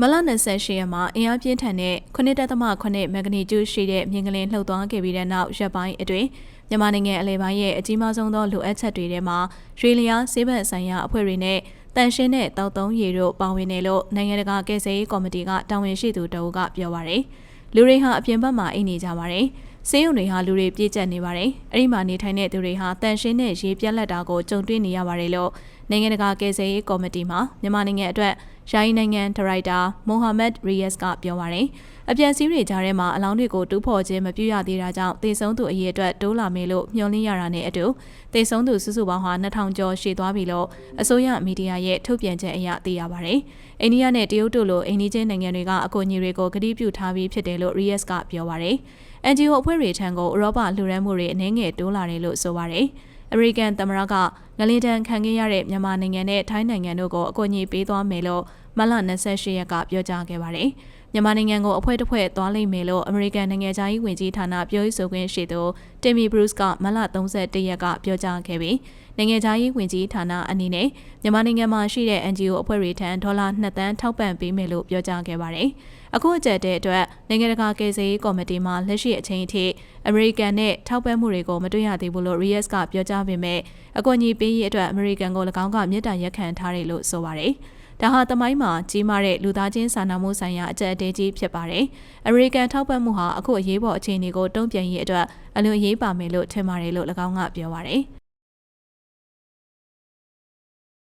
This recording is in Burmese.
မလ28ရက်မှာအင်အားပြင်းထန်တဲ့9.8မက်ဂနီကျူရှိတဲ့မြင်းကလင်းလှုပ်သွားခဲ့ပြီးတဲ့နောက်ရက်ပိုင်းအတွင်းမြန်မာနိုင်ငံအလဲပိုင်းရဲ့အကြီးမားဆုံးသောလိုအပ်ချက်တွေထဲမှာရေလျာဆေးဘက်ဆိုင်ရာအဖွဲ့တွေနဲ့တန်ရှင်းတဲ့တောက်သုံးရေတို့ပါဝင်တယ်လို့နိုင်ငံတကာကယ်ဆယ်ရေးကော်မတီကတာဝန်ရှိသူတအုပ်ကပြောပါရယ်လူတွေဟာအပြင်ဘက်မှာအိတ်နေကြပါတယ်ဆေးရုံတွေဟာလူတွေပြည့်ကျက်နေပါတယ်အဲ့ဒီမှာနေထိုင်တဲ့သူတွေဟာတန်ရှင်းတဲ့ရေပြက်လက်တာကိုကြုံတွေ့နေရပါတယ်လို့နိုင်ငံတကာကယ်ဆယ်ရေးကော်မတီမှမြန်မာနိုင်ငံအတွက် ယာယီနိုင်ငံဒါရိုက်တာမိုဟာမက်ရီယက်စ်ကပြောပါရယ်အပြန်စည်းတွေကြားထဲမှာအလောင်းတွေကိုတူးဖော်ခြင်းမပြုရသေးတာကြောင့်တေဆုံးသူအရေအတွက်တိုးလာမေလို့မျှော်လင့်ရတာနဲ့အတူတေဆုံးသူစုစုပေါင်းဟာ2000ကျော်ရှိသွားပြီလို့အစိုးရမီဒီယာရဲ့ထုတ်ပြန်ချက်အရသိရပါရယ်အိန္ဒိယနဲ့တရုတ်တို့လိုအိန္ဒိချင်းနိုင်ငံတွေကအကူအညီတွေကိုကတိပြုထားပြီးဖြစ်တယ်လို့ရီယက်စ်ကပြောပါရယ် NGO အဖွဲ့တွေထံကိုဥရောပလှူဒန်းမှုတွေအနည်းငယ်တိုးလာတယ်လို့ဆိုပါရယ် အမေရိကန်သမ္မတကငလင်တန်ခံခဲ့ရတဲ့မြန်မာနိုင်ငံနဲ့ထိုင်းနိုင်ငံတို့ကိုအကူအညီပေးသွားမယ်လို့မလ28ရက်ကပြောကြားခဲ့ပါတယ်။မြန်မာနိုင်ငံကိုအဖွဲ့တစ်ဖွဲ့သွားလိမ့်မယ်လို့အမေရိကန်နိုင်ငံသားရေးဝန်ကြီးဌာနပြောရေးဆိုခွင့်ရှိသူတင်မီဘရုစ်ကမလ31ရက်ကပြောကြားခဲ့ပြီးနိုင်ငံသားရေးဝန်ကြီးဌာနအနေနဲ့မြန်မာနိုင်ငံမှာရှိတဲ့ NGO အဖွဲ့တွေထံဒေါ်လာ2သန်းထောက်ပံ့ပေးမယ်လို့ပြောကြားခဲ့ပါတယ်။အခုအကြက်တဲ့အတွက်နိုင်ငံတကာကယ်ဆယ်ရေးကော်မတီမှလက်ရှိအချိန်အထိ အမေရိကန်နဲ့ထောက်ပံ့မှုတွေကိုမတွေ့ရသေးဘူးလို့ Reyes ကပြောကြားပေမဲ့အကူအညီပေးရေးအတွက်အမေရိကန်ကို၎င်းကမြစ်တာရက်ခံထားတယ်လို့ဆိုပါတယ်။ဒါဟာတမိုင်းမှာကြီးမားတဲ့လူသားချင်းစာနာမှုဆိုင်ရာအကြက်အတဲကြီးဖြစ်ပါတယ်။အမေရိကန်ထောက်ပံ့မှုဟာအခုအရေးပေါ်အခြေအနေကိုတုံ့ပြန်ရေးအတွက်အလွန်အရေးပါမယ်လို့ထင်ပါတယ်လို့၎င်းကပြောပါတယ်။